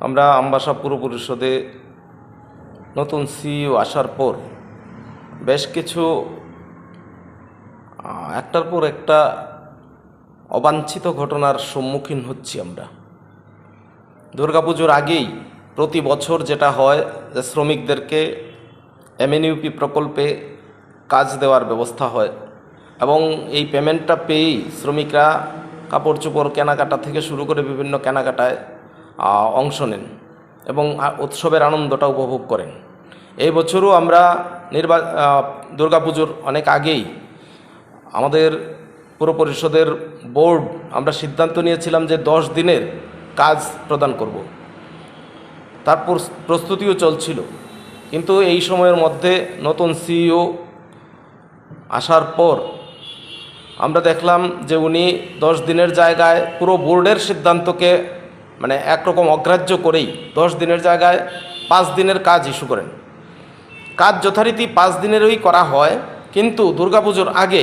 আমরা আমবাসা পুর পরিষদে নতুন সিইও আসার পর বেশ কিছু একটার পর একটা অবাঞ্ছিত ঘটনার সম্মুখীন হচ্ছি আমরা। দুর্গাপুজোর আগেই প্রতি বছর যেটা হয় যে শ্রমিকদেরকে এমএনইউপি প্রকল্পে কাজ দেওয়ার ব্যবস্থা হয় এবং এই পেমেন্টটা পেয়েই শ্রমিকরা কাপড় চোপড় কেনাকাটা থেকে শুরু করে বিভিন্ন কেনাকাটায় অংশ নেন এবং উৎসবের আনন্দটা উপভোগ করেন। এই বছরও আমরা নির্বা দুর্গাপুজোর অনেক আগেই আমাদের পুর পরিষদের বোর্ড আমরা সিদ্ধান্ত নিয়েছিলাম যে দশ দিনের কাজ প্রদান করব। তারপর প্রস্তুতিও চলছিল। কিন্তু এই সময়ের মধ্যে নতুন সিইও আসার পর আমরা দেখলাম যে উনি দশ দিনের জায়গায় পুরো বোর্ডের সিদ্ধান্তকে মানে একরকম অগ্রাহ্য করেই দশ দিনের জায়গায় পাঁচ দিনের কাজ ইস্যু করেন। কাজ যথারীতি পাঁচ দিনেরই করা হয়, কিন্তু দুর্গাপুজোর আগে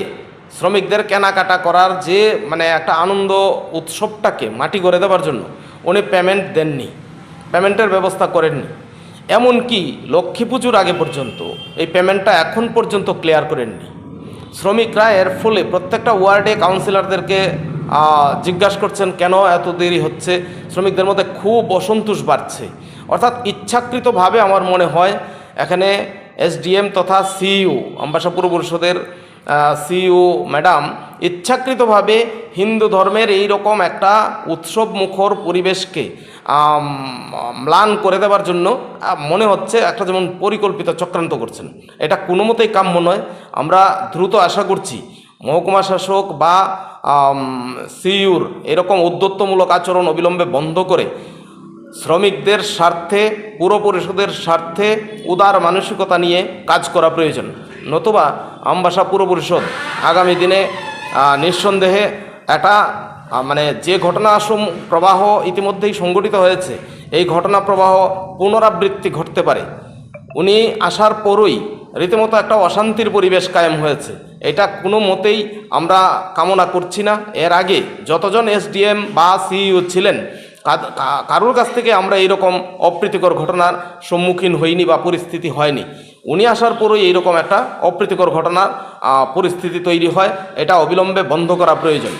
শ্রমিকদের কেনাকাটা করার যে মানে একটা আনন্দ উৎসবটাকে মাটি করে দেওয়ার জন্য উনি পেমেন্ট দেননি পেমেন্টের ব্যবস্থা করেননি। এমনকি লক্ষ্মী পুজোর আগে পর্যন্ত এই পেমেন্টটা এখন পর্যন্ত ক্লিয়ার করেননি। শ্রমিকরা এর ফলে প্রত্যেকটা ওয়ার্ডে কাউন্সিলরদেরকে জিজ্ঞাসা করছেন, কেন এত দেরি হচ্ছে? শ্রমিকদের মধ্যে খুব অসন্তোষ বাড়ছে। অর্থাৎ ইচ্ছাকৃতভাবে আমার মনে হয়, এখানে এসডিএম তথা সিইও, আম্বাসা পুর পরিষদের সিইও ম্যাডাম ইচ্ছাকৃতভাবে হিন্দু ধর্মের এই রকম একটা উৎসব মুখর পরিবেশকে ম্লান করে দেওয়ার জন্য মনে হচ্ছে একটা যেমন পরিকল্পিত চক্রান্ত করছেন। এটা কোনো মতেই কাম্য নয়। আমরা দ্রুত আশা করছি মহকুমা শাসক বা সিইউর এরকম উদ্যত্তমূলক আচরণ অবিলম্বে বন্ধ করে শ্রমিকদের স্বার্থে, পুর পরিষদের স্বার্থে উদার মানসিকতা নিয়ে কাজ করা প্রয়োজন। নতুবা আমবাসা পুর পরিষদ আগামী দিনে নিঃসন্দেহে একটা মানে যে ঘটনা প্রবাহ ইতিমধ্যেই সংগঠিত হয়েছে, এই ঘটনা প্রবাহ পুনরাবৃত্তি ঘটতে পারে। উনি আসার পরই রীতিমতো একটা অশান্তির পরিবেশ কায়েম হয়েছে। এটা কোনো মতেই আমরা কামনা করছি না। এর আগে যতজন এসডিএম বা সিইও ছিলেন কারোর কাছ থেকে আমরা এইরকম অপ্রীতিকর ঘটনার সম্মুখীন হইনি বা পরিস্থিতি হয়নি। উনি আসার পরই এইরকম একটা অপ্রীতিকর ঘটনার পরিস্থিতি তৈরি হয়। এটা অবিলম্বে বন্ধ করা প্রয়োজন।